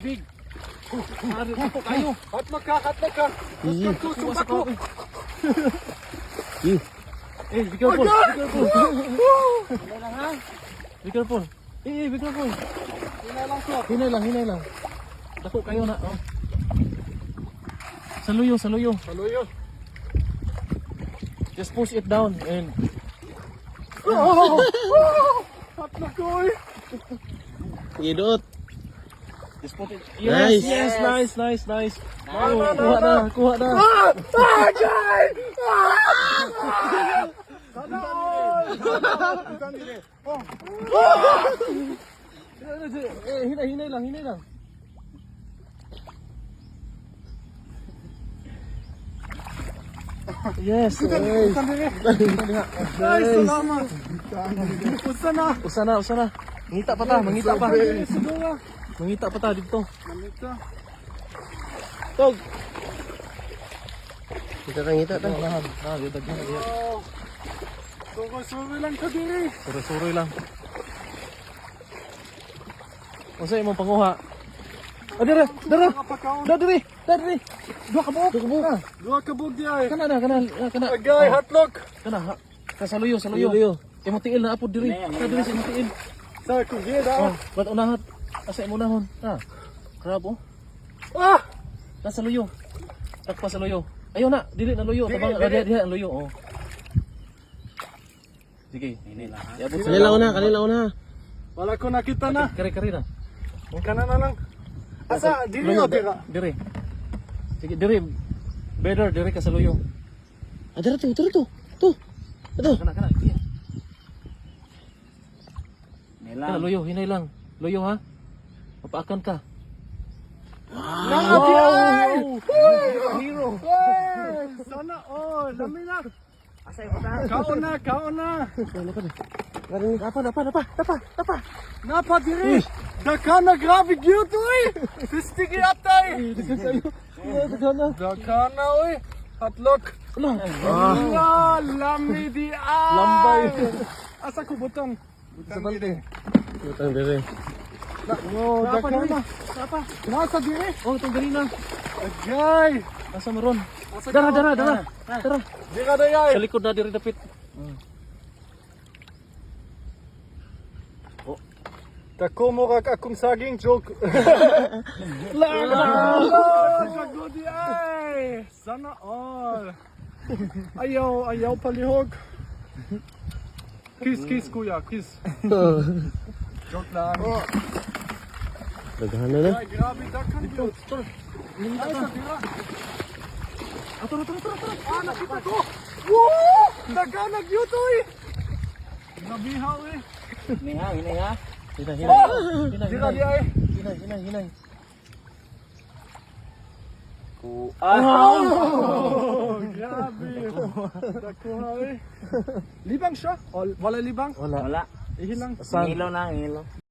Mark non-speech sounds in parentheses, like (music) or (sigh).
Big. Ari po kayo. Hatlog ka, hatlog ka. Iyi. Sumba ko. (laughs) Eh, be careful. Be careful. Hinay lang ha. Be careful. Eh, eh, be careful. Hinay lang ko. Hinay lang, hinay lang. Dako kayo na. Oh. Saluyo, saluyo. Saluyo. Just push it down and Hatlog ko eh. Idot. Just put it. Nice. Yes, yes, nice, nice, nice. Oh, kuha na, kuha na. Ah, Jai! Ah! Sana all! Ikan dire. Oh, Eh, hinay, hinay lang, hinay lang. Yes, nice. Ay, salamat. Usa na. Usa na, usa na. Mangita pa ta, mangita pa. Siguro. Mangita pa ta dito. Mamita. Tog. Kita kang ngita ta. Nahan, nahan, dito dito. Oh. Sugo-sugo lang ka dire. Suro-suroy lang. Unsa imong panguha? Ah, dira, dira. Da diri, da diri. Dua ka buok. Dua ka buok. Dua ka bug di ay. Kana na, kana, ah, kana. Agay, hatlog. Kana ha. Ka saluyo, saluyo. Saluyo. Kay matiil na apod diri. Da diri sa matiil. Sa kugida. Oh, ba't unahat? Asa imo nahon? Ha. Crab oh. Ah! Nasa luyo. Takpa sa luyo. Ayaw na, dili na luyo. Tabang diha diha ang luyo oh. Sige, ini lang. Kanila una, kanila una. Wala ko nakita na. Kare kare na. Kana na lang. Asa, dili o dira. Dire. Sige, dire. Better dire ka sa luyo. Ah, dito, dito, dito. To. Ito. Kana kana. Kana luyo, hinay lang. Luyo ha. Mapaakan ka. Naabi ay! Hero. Sana all! Lami na! Kaon na, kaon na! Dapa, dapa, dapa, dapa, dapa. Napa diri! Daka na grabe gyud oy! Pistig atay! Daka na oy! Hatlok! Ala. Ah, lami di ay! Lambay. Asa ko butang? Sa balde. Utang dire. Oh, diri. na! Dapa. Nasa diri! Oh, itong ganina. Agay! Nasa maron. Dara, dara, dara. Dara. Di ka dayay! Sa likod na diri dapit. Dako mo kag akong saging joke. (laughs) Gago di ay! Sana all! Ayaw, ayaw palihog. Kiss, kiss kuya, kiss. (laughs) Joke lang. Daghan na na. Ay, grabe dakan yun. Ay, sa tira. Ato, ato, ato, ato. Ah, nakita ko! Woo! Daganag yun to eh! Nabihaw eh. Hinay, hinay ha. Hinay, hinay. Oh! Hinay, Di ka di hinay. ay. Hinay, hinay, hinay. Oh, grabe. Dakuha eh. Libang siya? O, wala libang? Wala. Wala. Ihilang. Ngilo na, ngilo.